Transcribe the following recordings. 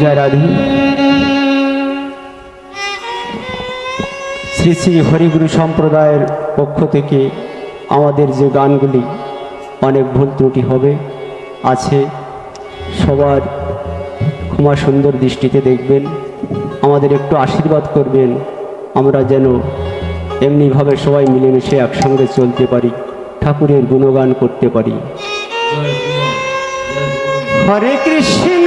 জয় রাধে। শ্রী শ্রী হরিগুরু সম্প্রদায়ের পক্ষ থেকে আমাদের যে গানগুলি অনেক ভুল ত্রুটি হবে আছে সবার ক্ষমা সুন্দর দৃষ্টিতে দেখবেন আমাদের একটু আশীর্বাদ করবেন আমরা যেন এমনিভাবে সবাই মিলেমিশে একসঙ্গে চলতে পারি ঠাকুরের গুণগান করতে পারি। হরে কৃষ্ণ।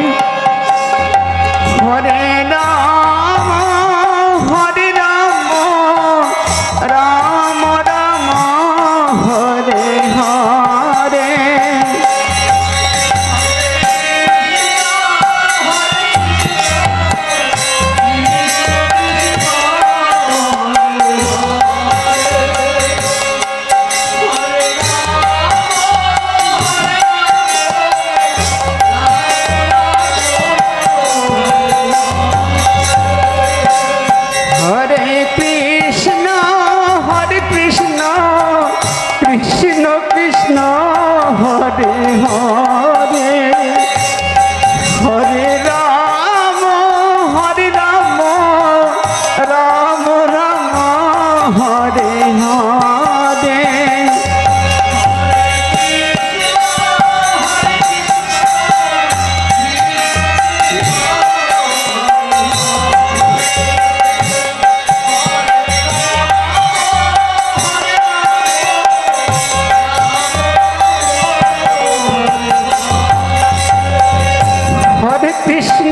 হরে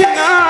হরে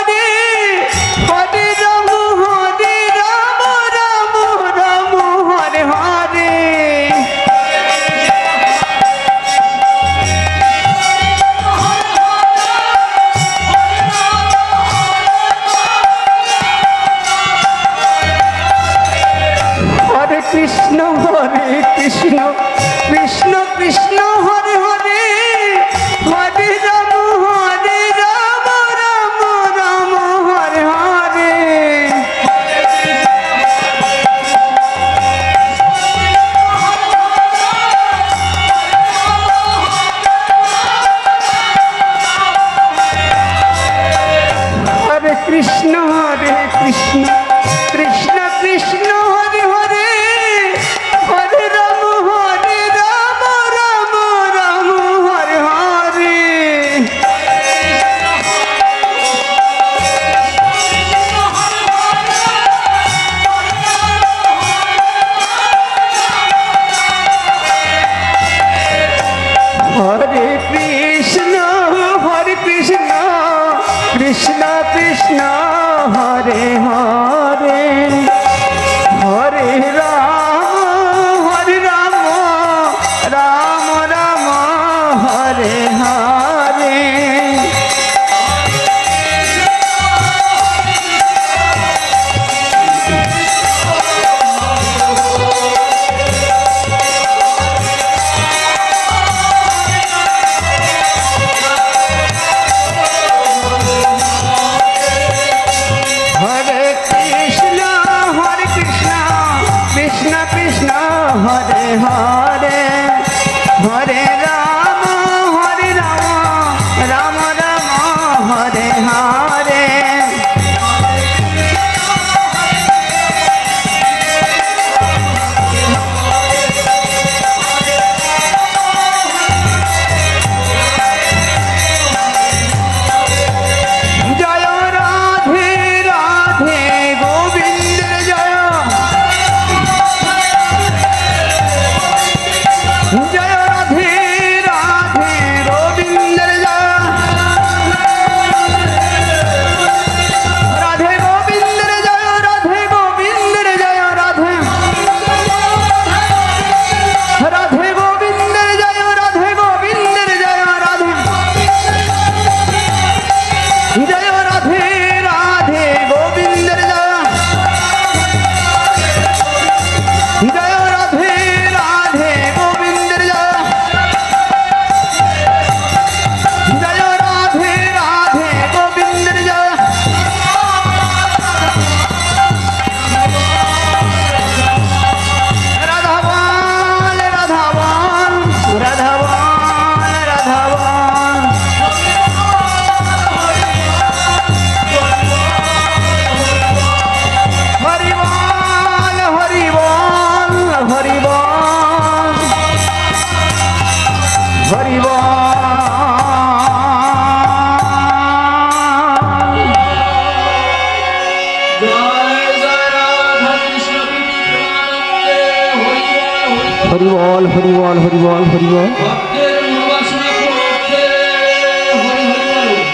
হরিবল হরিবল হরিবল হরিবল।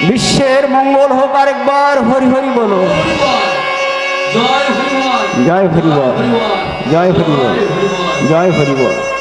বিশ্বের মঙ্গল হোক আরেকবার হরি হরি বলো। জয় হরিবল। জয় হরিবল। জয় হরিবল। জয় হরিবল।